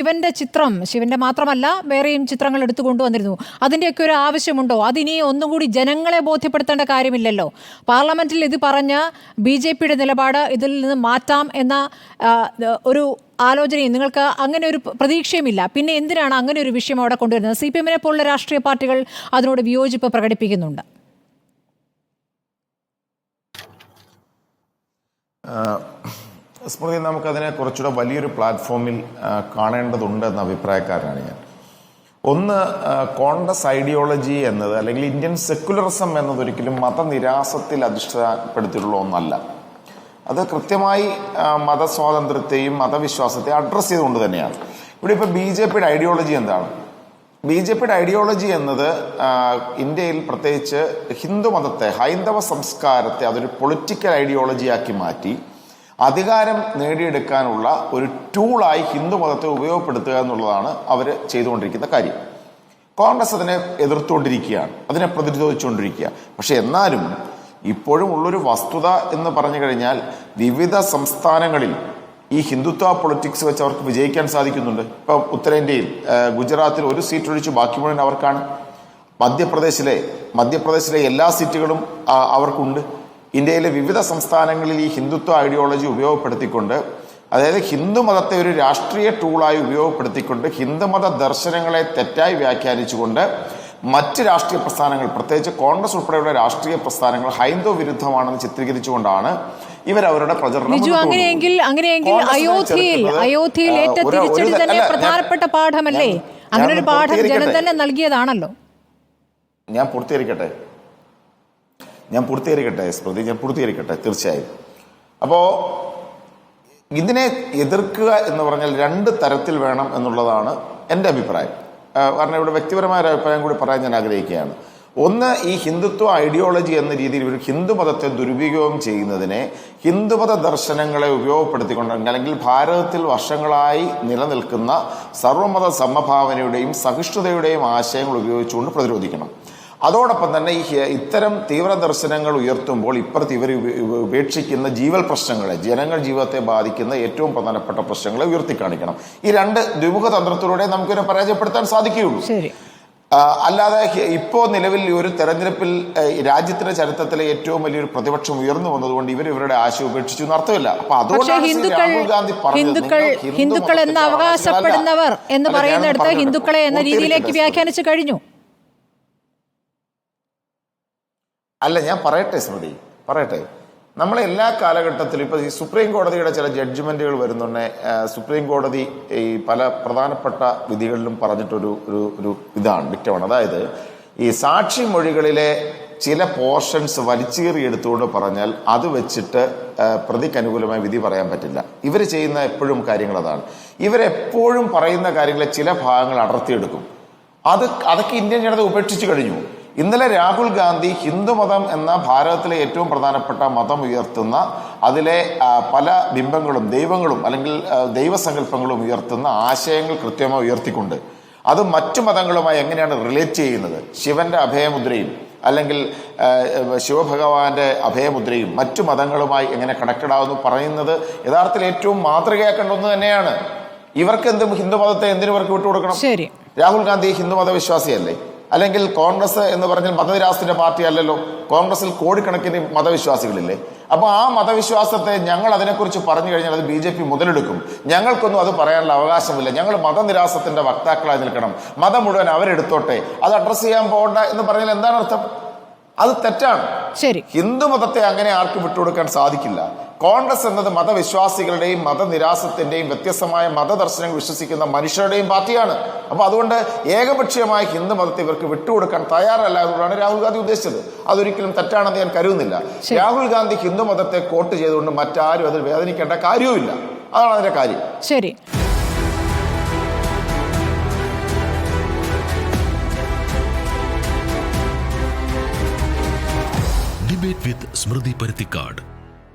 ശിവന്റെ ചിത്രം ശിവന്റെ മാത്രമല്ല വേറെയും ചിത്രങ്ങൾ എടുത്തു കൊണ്ടുവന്നിരുന്നു. അതിന്റെയൊക്കെ ഒരു ആവശ്യമുണ്ടോ? അതിനി ഒന്നും കൂടി ജനങ്ങളെ ബോധ്യപ്പെടുത്തേണ്ട കാര്യമില്ലല്ലോ. പാർലമെന്റിൽ ഇത് പറഞ്ഞ ബി ജെ പിയുടെ നിലപാട് ഇതിൽ നിന്ന് മാറ്റാം എന്ന ഒരു ആലോചനയും നിങ്ങൾക്ക് അങ്ങനെ ഒരു പ്രതീക്ഷയുമില്ല. പിന്നെ എന്തിനാണ് അങ്ങനെ ഒരു വിഷയം അവിടെ കൊണ്ടുവരുന്നത്? സി പി എമ്മിനെ പോലുള്ള രാഷ്ട്രീയ പാർട്ടികൾ അതിനോട് വിയോജിപ്പ് പ്രകടിപ്പിക്കുന്നുണ്ട്. സ്മൃതി നമുക്കതിനെ കുറച്ചുകൂടെ വലിയൊരു പ്ലാറ്റ്ഫോമിൽ കാണേണ്ടതുണ്ട് എന്ന അഭിപ്രായക്കാരനാണ് ഞാൻ. ഒന്ന് കോൺഗ്രസ് ഐഡിയോളജി എന്നത് അല്ലെങ്കിൽ ഇന്ത്യൻ സെക്കുലറിസം എന്നത് ഒരിക്കലും മതനിരാസത്തിൽ അധിഷ്ഠപ്പെടുത്തിയിട്ടുള്ള ഒന്നല്ല. അത് കൃത്യമായി മതസ്വാതന്ത്ര്യത്തെയും മതവിശ്വാസത്തെയും അഡ്രസ്സ് ചെയ്തുകൊണ്ട് തന്നെയാണ്. ഇവിടെ ഇപ്പോൾ ബി ജെ പിയുടെ ഐഡിയോളജി എന്താണ്? ബി ജെ പിയുടെ ഐഡിയോളജി എന്നത് ഇന്ത്യയിൽ പ്രത്യേകിച്ച് ഹിന്ദു മതത്തെ ഹൈന്ദവ സംസ്കാരത്തെ അതൊരു പൊളിറ്റിക്കൽ ഐഡിയോളജിയാക്കി മാറ്റി അധികാരം നേടിയെടുക്കാനുള്ള ഒരു ടൂളായി ഹിന്ദു മതത്തെ ഉപയോഗപ്പെടുത്തുക എന്നുള്ളതാണ് അവർ ചെയ്തുകൊണ്ടിരിക്കുന്ന കാര്യം. കോൺഗ്രസ് അതിനെ എതിർത്തുകൊണ്ടിരിക്കുകയാണ്. അതിനെ പ്രതിരോധിച്ചുകൊണ്ടിരിക്കുക. പക്ഷെ എന്നാലും ഇപ്പോഴും ഉള്ളൊരു വസ്തുത എന്ന് പറഞ്ഞു കഴിഞ്ഞാൽ വിവിധ സംസ്ഥാനങ്ങളിൽ ഈ ഹിന്ദുത്വ പൊളിറ്റിക്സ് വെച്ച് അവർക്ക് വിജയിക്കാൻ സാധിക്കുന്നുണ്ട്. ഇപ്പം ഉത്തരേന്ത്യയിൽ ഗുജറാത്തിൽ ഒരു സീറ്റ് ഒഴിച്ച് ബാക്കി മുഴുവൻ അവർക്കാണ്. മധ്യപ്രദേശിലെ മധ്യപ്രദേശിലെ എല്ലാ സീറ്റുകളും അവർക്കുണ്ട്. ഇന്ത്യയിലെ വിവിധ സംസ്ഥാനങ്ങളിൽ ഈ ഹിന്ദുത്വ ഐഡിയോളജി ഉപയോഗപ്പെടുത്തിക്കൊണ്ട് അതായത് ഹിന്ദു മതത്തെ ഒരു രാഷ്ട്രീയ ടൂളായി ഉപയോഗപ്പെടുത്തിക്കൊണ്ട് ഹിന്ദുമത ദർശനങ്ങളെ തെറ്റായി വ്യാഖ്യാനിച്ചുകൊണ്ട് മറ്റ് രാഷ്ട്രീയ പ്രസ്ഥാനങ്ങൾ പ്രത്യേകിച്ച് കോൺഗ്രസ് ഉൾപ്പെടെയുള്ള രാഷ്ട്രീയ പ്രസ്ഥാനങ്ങൾ ഹൈന്ദവ വിരുദ്ധമാണെന്ന് ചിത്രീകരിച്ചുകൊണ്ടാണ് ഇവർ അവരുടെ പ്രചരണം ബിജു അങ്ങനെയെങ്കിൽ. അങ്ങനെയെങ്കിൽ അയോധ്യയിൽ അയോധ്യയിൽ ഏറ്റ തിരിച്ചടി തന്നെ പ്രധാനപ്പെട്ട പാഠമല്ലേ അങ്ങനെ ഒരു പാഠം ജനം. തന്നെ നൽകിയതാണല്ലോ ഞാൻ പൂർത്തീകരിക്കട്ടെ ഞാൻ പൂർത്തീകരിക്കട്ടെ സ്മൃതി ഞാൻ പൂർത്തീകരിക്കട്ടെ തീർച്ചയായും. അപ്പോ ഇതിനെ എതിർക്കുക എന്ന് പറഞ്ഞാൽ രണ്ട് തരത്തിൽ വേണം എന്നുള്ളതാണ് എന്റെ അഭിപ്രായം. കാരണം ഇവിടെ വ്യക്തിപരമായ ഒരു അഭിപ്രായം കൂടി പറയാൻ ഞാൻ ആഗ്രഹിക്കുകയാണ്. ഒന്ന് ഈ ഹിന്ദുത്വ ഐഡിയോളജി എന്ന രീതിയിൽ ഒരു ഹിന്ദു മതത്തെ ദുരുപയോഗം ചെയ്യുന്നതിനെ ഹിന്ദുമത ദർശനങ്ങളെ ഉപയോഗപ്പെടുത്തിക്കൊണ്ട് അല്ലെങ്കിൽ ഭാരതത്തിൽ വർഷങ്ങളായി നിലനിൽക്കുന്ന സർവമത സമഭാവനയുടെയും സഹിഷ്ണുതയുടെയും ആശയങ്ങൾ ഉപയോഗിച്ചുകൊണ്ട് പ്രതിരോധിക്കണം. അതോടൊപ്പം തന്നെ ഈ ഇത്തരം തീവ്ര ദർശനങ്ങൾ ഉയർത്തുമ്പോൾ ഇപ്പുറത്ത് ഇവർ ഉപ- ഉപ- ഉപേക്ഷിക്കുന്ന ജീവൽ പ്രശ്നങ്ങളെ ജനങ്ങൾ ജീവിതത്തെ ബാധിക്കുന്ന ഏറ്റവും പ്രധാനപ്പെട്ട പ്രശ്നങ്ങളെ ഉയർത്തിക്കാണിക്കണം ഈ രണ്ട് ദ്വിമുഖ തന്ത്രത്തിലൂടെ നമുക്കിതിനെ പരാജയപ്പെടുത്താൻ സാധിക്കുകയുള്ളൂ. അല്ലാതെ ഇപ്പോൾ ഇപ്പോ നിലവിൽ ഒരു തെരഞ്ഞെടുപ്പിൽ രാജ്യത്തിന്റെ ചരിത്രത്തിലെ ഏറ്റവും വലിയൊരു പ്രതിപക്ഷം ഉയർന്നു വന്നതുകൊണ്ട് ഇവർ ഇവരുടെ ആശയം ഉപേക്ഷിച്ചു എന്ന് അർത്ഥമില്ല. അപ്പൊ അതുകൊണ്ട് രാഹുൽ ഗാന്ധി ഹിന്ദുക്കൾ ഹിന്ദുക്കൾ എന്ന് അവകാശപ്പെടുന്നവർ എന്ന് പറയുന്നിടത്ത് ഹിന്ദുക്കളെ എന്ന രീതിയിലേക്ക് വ്യാഖ്യാനിച്ചു കഴിഞ്ഞു. അല്ല ഞാൻ പറയട്ടെ സ്മൃതി. പറയട്ടെ. നമ്മളെ എല്ലാ കാലഘട്ടത്തിലും ഇപ്പൊ ഈ സുപ്രീം കോടതിയുടെ ചില ജഡ്ജ്മെന്റുകൾ വരുന്നുണ്ട്. സുപ്രീം കോടതി ഈ പല പ്രധാനപ്പെട്ട വിധികളിലും പറഞ്ഞിട്ടൊരു ഒരു ഒരു ഇതാണ് ഡിക്റ്റമാണ് അതായത് ഈ സാക്ഷി മൊഴികളിലെ ചില പോർഷൻസ് വലിച്ചീറി എടുത്തുകൊണ്ട് പറഞ്ഞാൽ അത് വെച്ചിട്ട് പ്രതിക്ക് അനുകൂലമായ വിധി പറയാൻ പറ്റില്ല. ഇവർ ചെയ്യുന്ന എപ്പോഴും കാര്യങ്ങൾ അതാണ്. ഇവരെപ്പോഴും പറയുന്ന കാര്യങ്ങളെ ചില ഭാഗങ്ങൾ അടർത്തിയെടുക്കും. അത് അതൊക്കെ ഇന്ത്യൻ ജനത ഉപേക്ഷിച്ചു കഴിഞ്ഞു. ഇന്നലെ രാഹുൽ ഗാന്ധി ഹിന്ദുമതം എന്ന ഭാരതത്തിലെ ഏറ്റവും പ്രധാനപ്പെട്ട മതം ഉയർത്തുന്ന അതിലെ പല ബിംബങ്ങളും ദൈവങ്ങളും അല്ലെങ്കിൽ ദൈവസങ്കല്പങ്ങളും ഉയർത്തുന്ന ആശയങ്ങൾ കൃത്യമായി ഉയർത്തിക്കൊണ്ട് അത് മറ്റു മതങ്ങളുമായി എങ്ങനെയാണ് റിലേറ്റ് ചെയ്യുന്നത്? ശിവന്റെ അഭയമുദ്രയും അല്ലെങ്കിൽ ശിവഭഗവാന്റെ അഭയമുദ്രയും മറ്റു മതങ്ങളുമായി എങ്ങനെ കണക്റ്റഡ് ആവുന്നു പറയുന്നത് യഥാർത്ഥത്തിൽ ഏറ്റവും മാതൃകയാക്കേണ്ട ഒന്ന് തന്നെയാണ്. ഇവർക്ക് ഹിന്ദു ഹിന്ദുമതത്തെ എന്തിനു ഇവർക്ക് വിട്ടുകൊടുക്കണം? ശരി. രാഹുൽ ഗാന്ധി ഹിന്ദുമത വിശ്വാസിയല്ലേ അല്ലെങ്കിൽ കോൺഗ്രസ് എന്ന് പറഞ്ഞാൽ മതനിരാസത്തിന്റെ പാർട്ടി അല്ലല്ലോ കോൺഗ്രസിൽ കോടിക്കണക്കിന് മതവിശ്വാസികളില്ലേ. അപ്പൊ ആ മതവിശ്വാസത്തെ ഞങ്ങൾ അതിനെക്കുറിച്ച് പറഞ്ഞു കഴിഞ്ഞാൽ അത് ബി ജെ പി മുതലെടുക്കും. ഞങ്ങൾക്കൊന്നും അത് പറയാനുള്ള അവകാശമില്ല. ഞങ്ങൾ മതനിരാസത്തിന്റെ വക്താക്കളായി നിൽക്കണം. മതം മുഴുവൻ അവരെടുത്തോട്ടെ. അത് അഡ്രസ് ചെയ്യാൻ പോകണ്ട എന്ന് പറഞ്ഞാൽ എന്താണ് അർത്ഥം? അത് തെറ്റാണ്. ശരി. ഹിന്ദു മതത്തെ അങ്ങനെ ആർക്കും വിട്ടുകൊടുക്കാൻ സാധിക്കില്ല. കോൺഗ്രസ് എന്നത് മതവിശ്വാസികളുടെയും മതനിരാസത്തിന്റെയും വ്യത്യസ്തമായ മതദർശനങ്ങൾ വിശ്വസിക്കുന്ന മനുഷ്യരുടെയും പാർട്ടിയാണ്. അപ്പൊ അതുകൊണ്ട് ഏകപക്ഷീയമായ ഹിന്ദു മതത്തെ ഇവർക്ക് വിട്ടുകൊടുക്കാൻ തയ്യാറല്ല എന്നുള്ളതാണ് രാഹുൽ ഗാന്ധി ഉദ്ദേശിച്ചത്. അതൊരിക്കലും തെറ്റാണെന്ന് ഞാൻ കരുതുന്നില്ല. രാഹുൽ ഗാന്ധി ഹിന്ദു മതത്തെ കോട്ട് ചെയ്തുകൊണ്ട് മറ്റാരും അതിൽ വേദനിക്കേണ്ട കാര്യവുമില്ല. അതാണ് അതിന്റെ കാര്യം. ശരി. ഡിബേറ്റ് വിത്ത് സ്മൃതി പരുത്തിക്കാട്